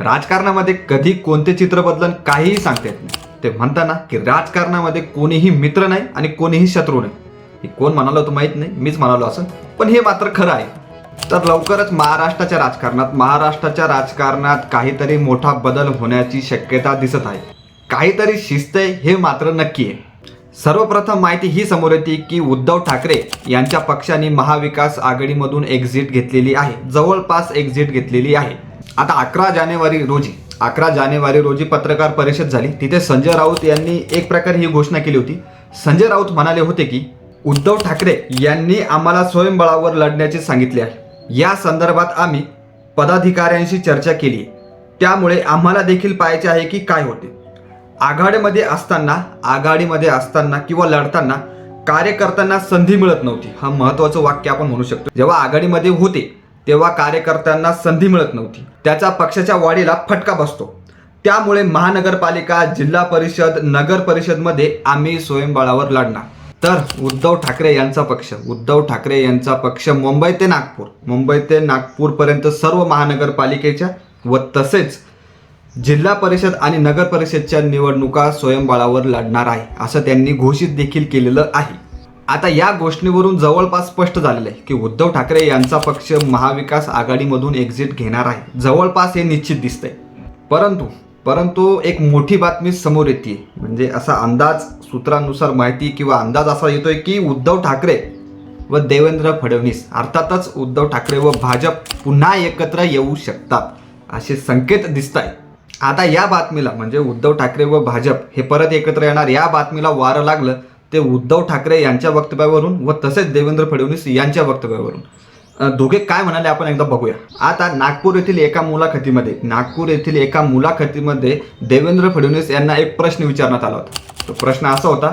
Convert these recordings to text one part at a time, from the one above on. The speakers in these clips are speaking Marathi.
राजकारणामध्ये कधी कोणते चित्र बदलन काहीही सांगता येत नाही. ते म्हणताना की राजकारणामध्ये कोणीही मित्र नाही आणि कोणीही शत्रू नाही. हे कोण म्हणालो होतं माहीत नाही मीच म्हणालो असं पण हे मात्र खरं आहे. तर लवकरच महाराष्ट्राच्या राजकारणात महाराष्ट्राच्या राजकारणात काहीतरी मोठा बदल होण्याची शक्यता दिसत आहे. काहीतरी शिस्त आहे हे मात्र नक्की आहे. सर्वप्रथम माहिती ही समोर येते की उद्धव ठाकरे यांच्या पक्षाने महाविकास आघाडीमधून एक्झिट घेतलेली आहे. जवळपास एक्झिट घेतलेली आहे. आता अकरा जानेवारी रोजी अकरा जानेवारी रोजी पत्रकार परिषद झाली. तिथे संजय राऊत यांनी एक प्रकारे ही घोषणा केली होती. संजय राऊत म्हणाले होते की उद्धव ठाकरे यांनी आम्हाला स्वयंबळावर लढण्याचे सांगितले आहे. या संदर्भात आम्ही पदाधिकाऱ्यांशी चर्चा केली आहे. त्यामुळे आम्हाला देखील पाहायचे आहे की काय होते. आघाडीमध्ये असताना आघाडीमध्ये असताना किंवा लढताना कार्यकर्त्यांना संधी मिळत नव्हती. हा महत्वाचं वाक्य आपण म्हणू शकतो. जेव्हा आघाडीमध्ये होते तेव्हा कार्यकर्त्यांना संधी मिळत नव्हती. त्याचा पक्षाच्या वाढीला फटका बसतो. त्यामुळे महानगरपालिका जिल्हा परिषद नगर परिषदमध्ये आम्ही स्वयंबळावर लढणार. तर उद्धव ठाकरे यांचा पक्ष. उद्धव ठाकरे यांचा पक्ष मुंबई ते नागपूर. मुंबई ते नागपूरपर्यंत सर्व महानगरपालिकेच्या व तसेच जिल्हा परिषद आणि नगर परिषदच्या निवडणुका स्वयंबळावर लढणार आहे असं त्यांनी घोषित देखील केलेलं आहे. आता या गोष्टीवरून जवळपास स्पष्ट झालेलं आहे की उद्धव ठाकरे यांचा पक्ष महाविकास आघाडीमधून एक्झिट घेणार आहे. जवळपास हे निश्चित दिसतंय. परंतु परंतु एक मोठी बातमी समोर येते म्हणजे असा अंदाज सूत्रांनुसार माहिती किंवा अंदाज असा येतोय की उद्धव ठाकरे व देवेंद्र फडणवीस अर्थातच उद्धव ठाकरे व भाजप पुन्हा एकत्र येऊ शकतात असे संकेत दिसत आहे आता या बातमीला म्हणजे उद्धव ठाकरे व भाजप हे परत एकत्र येणार या बातमीला वारं लागलं ते उद्धव ठाकरे यांच्या वक्तव्यावरून व तसेच देवेंद्र फडणवीस यांच्या वक्तव्यावरून. दोघे काय म्हणाले आपण एकदा बघूया. आता नागपूर येथील एका मुलाखतीमध्ये नागपूर येथील एका मुलाखतीमध्ये देवेंद्र फडणवीस यांना एक प्रश्न विचारण्यात आला होता. तो प्रश्न असा होता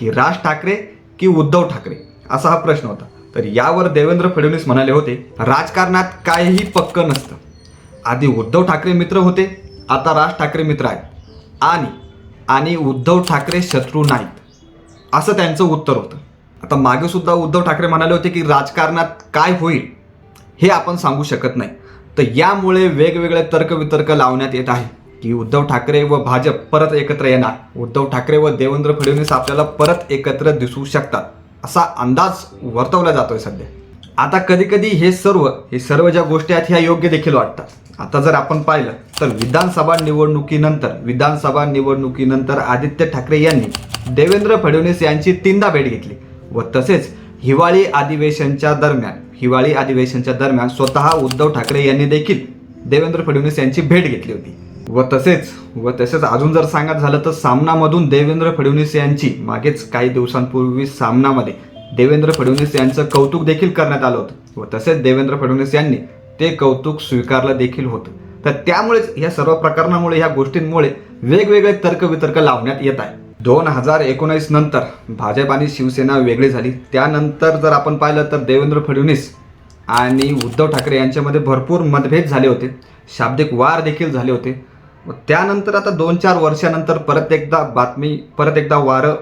की राज ठाकरे की उद्धव ठाकरे? असा हा प्रश्न होता. तर यावर देवेंद्र फडणवीस म्हणाले होते राजकारणात काहीही पक्क नसतं. आधी उद्धव ठाकरे मित्र होते आता राज ठाकरे मित्र आहेत. आणि आणि उद्धव ठाकरे शत्रू नाहीत. असं त्यांचं उत्तर होतं. आता मागे सुद्धा उद्धव ठाकरे म्हणाले होते की राजकारणात काय होईल हे आपण सांगू शकत नाही. तर यामुळे वेगवेगळे तर्कवितर्क लावण्यात येत आहे की उद्धव ठाकरे व भाजप परत एकत्र येणार. उद्धव ठाकरे व देवेंद्र फडणवीस आपल्याला परत एकत्र दिसू शकतात. असा अंदाज वर्तवला जातोय सध्या. आता कधी कधी हे सर्व हे सर्व ज्या गोष्टी आहेत ह्या योग्य देखील वाटतात. आता जर आपण पाहिलं तर विधानसभा निवडणुकीनंतर विधानसभा निवडणुकीनंतर आदित्य ठाकरे यांनी देवेंद्र फडणवीस यांची तीनदा भेट घेतली. व तसेच हिवाळी अधिवेशनच्या दरम्यान हिवाळी अधिवेशनच्या दरम्यान स्वतः उद्धव ठाकरे यांनी देखील देवेंद्र फडणवीस यांची भेट घेतली होती. व तसेच व तसेच अजून जर सांगत झालं तर सामनामधून देवेंद्र फडणवीस यांची मागेच काही दिवसांपूर्वी सामनामध्ये देवेंद्र फडणवीस यांचं कौतुक देखील करण्यात आलं होतं. व तसेच देवेंद्र फडणवीस यांनी ते कौतुक स्वीकारलं देखील होतं. तर त्यामुळेच या सर्व प्रकरणामुळे ह्या गोष्टींमुळे वेगवेगळे तर्कवितर्क लावण्यात येत आहे. दोन हजार एकोणीस नंतर भाजप आणि शिवसेना वेगळी झाली. त्यानंतर जर आपण पाहिलं तर देवेंद्र फडणवीस आणि उद्धव ठाकरे यांच्यामध्ये भरपूर मतभेद झाले होते. शाब्दिक वार देखील झाले होते. व त्यानंतर आता दोन चार वर्षानंतर परत एकदा बातमी परत एकदा वारं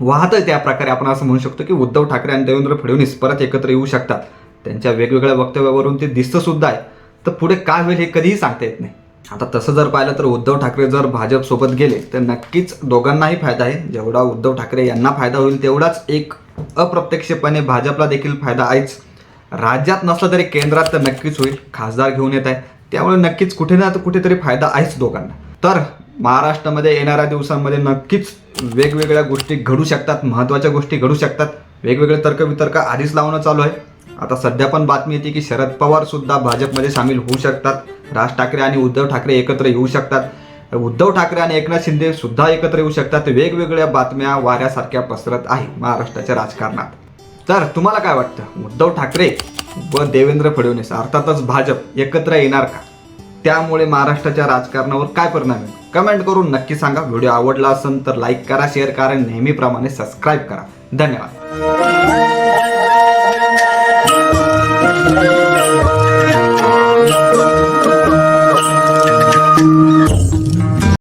वाहतंय त्या प्रकारे आपण असं म्हणू शकतो की उद्धव ठाकरे आणि देवेंद्र फडणवीस परत एकत्र येऊ शकतात. त्यांच्या वेगवेगळ्या वक्तव्यावरून ते दिसतं सुद्धा आहे. तर पुढे काय होईल हे कधीही सांगता येत नाही. आता तसं जर पाहिलं तर उद्धव ठाकरे जर भाजपसोबत गेले तर नक्कीच दोघांनाही फायदा आहे. जेवढा उद्धव ठाकरे यांना फायदा होईल तेवढाच एक अप्रत्यक्षपणे भाजपला देखील फायदा आहेच. राज्यात नसला तरी केंद्रात तर नक्कीच होईल. खासदार घेऊन येत आहे. त्यामुळे नक्कीच कुठे ना कुठेतरी फायदा आहेच दोघांना. तर महाराष्ट्रामध्ये येणाऱ्या दिवसांमध्ये नक्कीच वेगवेगळ्या गोष्टी घडू शकतात महत्त्वाच्या गोष्टी घडू शकतात. वेगवेगळे तर्कवितर्क आधीच लावणं चालू आहे. आता सध्या पण बातमी येते की शरद पवारसुद्धा भाजपमध्ये सामील होऊ शकतात. राज ठाकरे आणि उद्धव ठाकरे एकत्र येऊ शकतात. उद्धव ठाकरे आणि एकनाथ शिंदे सुद्धा एकत्र येऊ शकतात. वेगवेगळ्या बातम्या वाऱ्यासारख्या पसरत आहे महाराष्ट्राच्या राजकारणात. तर तुम्हाला काय वाटतं? उद्धव ठाकरे व देवेंद्र फडणवीस अर्थातच भाजप एकत्र येणार का? त्यामुळे महाराष्ट्राच्या राजकारणावर काय परिणाम आहे? कमेंट करून नक्की सांगा. व्हिडिओ आवडला असेल तर लाईक करा शेअर करा नेहमीप्रमाणे सबस्क्राईब करा. धन्यवाद.